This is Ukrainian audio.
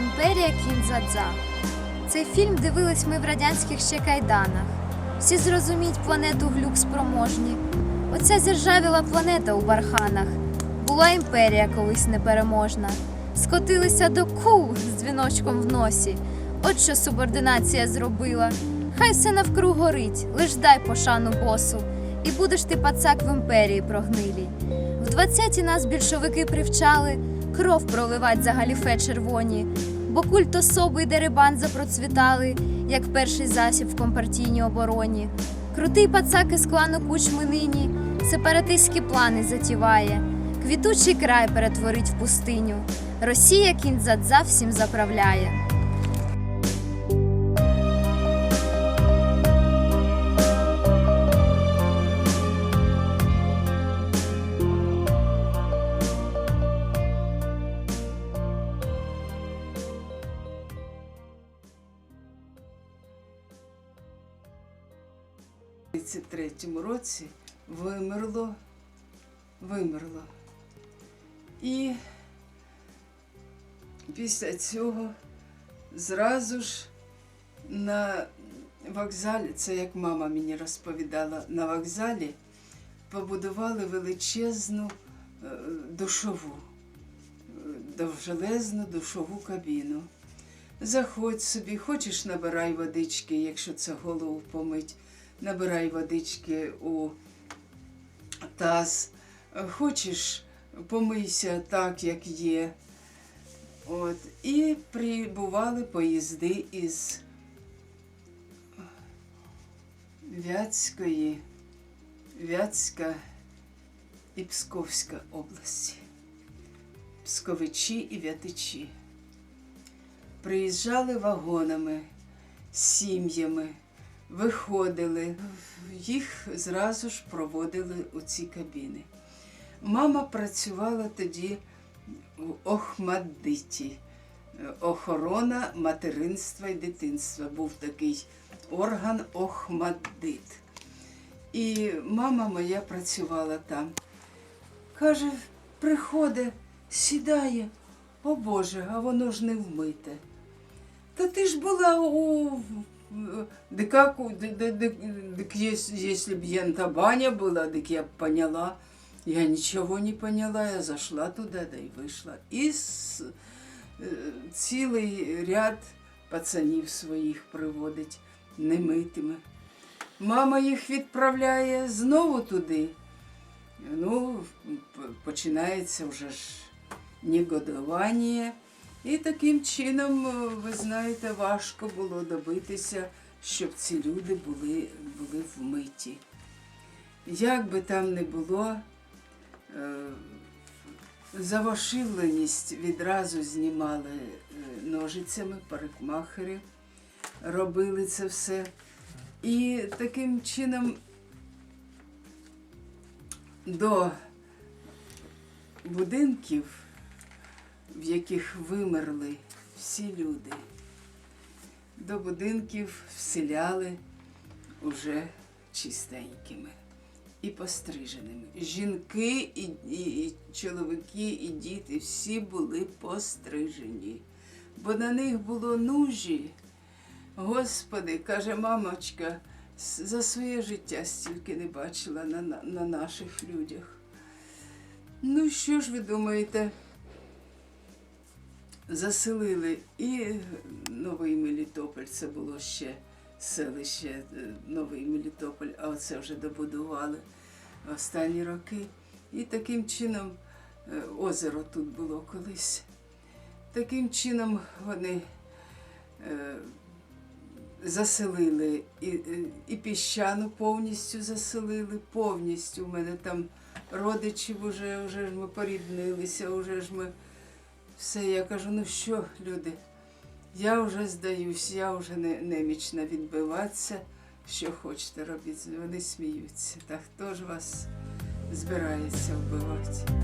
Імперія Кінзадза. Цей фільм дивились ми в радянських ще кайданах. Всі зрозуміть планету глюк спроможні. Оця зіржавіла планета у барханах. Була імперія колись непереможна. Скотилися до ку з дзвіночком в носі. От що субординація зробила. Хай все навкруг горить, лиш дай пошану босу. І будеш ти пацак в імперії прогнилій. В двадцяті нас більшовики привчали кров проливать за галіфе червоні, бо культ особи й дерибан запроцвітали, як перший засіб в компартійній обороні. Крутий пацак із клану кучми нині сепаратистські плани затіває, квітучий край перетворить в пустиню. Росія кінь задза всім заправляє. У 33-му році вимерло, вимерло. І після цього зразу ж на вокзалі, це як мама мені розповідала, на вокзалі побудували величезну е, душову, е, довжелезну душову кабіну. Заходь собі, хочеш набирай водички, якщо це голову помить, набирай водички у таз. Хочеш, помийся так, як є. От. І прибували поїзди із Вятської, Вятська і Псковська області. Псковичі і Вятичі приїжджали вагонами, сім'ями, виходили, їх зразу ж проводили у ці кабіни. Мама працювала тоді в Охмадиті. Охорона материнства і дитинства був такий орган Охмаддит. І мама моя працювала там. Каже, приходить, сідає, о Боже, а воно ж не вмите. Та ти ж була у дикаку, дик, если б янта баня була, дик я б поняла. Я ничего не поняла, я зашла туда, да и вышла. І с, е, цілий ряд пацанів своїх приводить немитими. Мама їх відправляє знову туди. Ну, починається вже ж негодування. І таким чином, е, ви знаєте, важко було добитися, щоб ці люди були, були вмиті. Як би там не було, е, завошивленість відразу знімали е, ножицями, парикмахери, робили це все. І таким чином до будинків, в яких вимерли всі люди, до будинків вселяли уже чистенькими і постриженими. Жінки, і, і, і чоловіки, і діти всі були пострижені, бо на них було нужі. Господи, каже мамочка, за своє життя стільки не бачила на, на, на наших людях. Ну, що ж ви думаєте? Заселили і Новий Мелітополь, це було ще селище е, Новий Мелітополь, а оце вже добудували останні роки. І таким чином е, озеро тут було колись. Таким чином вони е, заселили і- і піщану повністю заселили, повністю. У мене там родичів вже, вже ж ми поріднилися, вже ж ми все. Я кажу, ну що, люди, я вже здаюсь, я вже не, немічна відбиватися. Що хочете робити. вони сміються. Та хто ж вас збирається вбивати?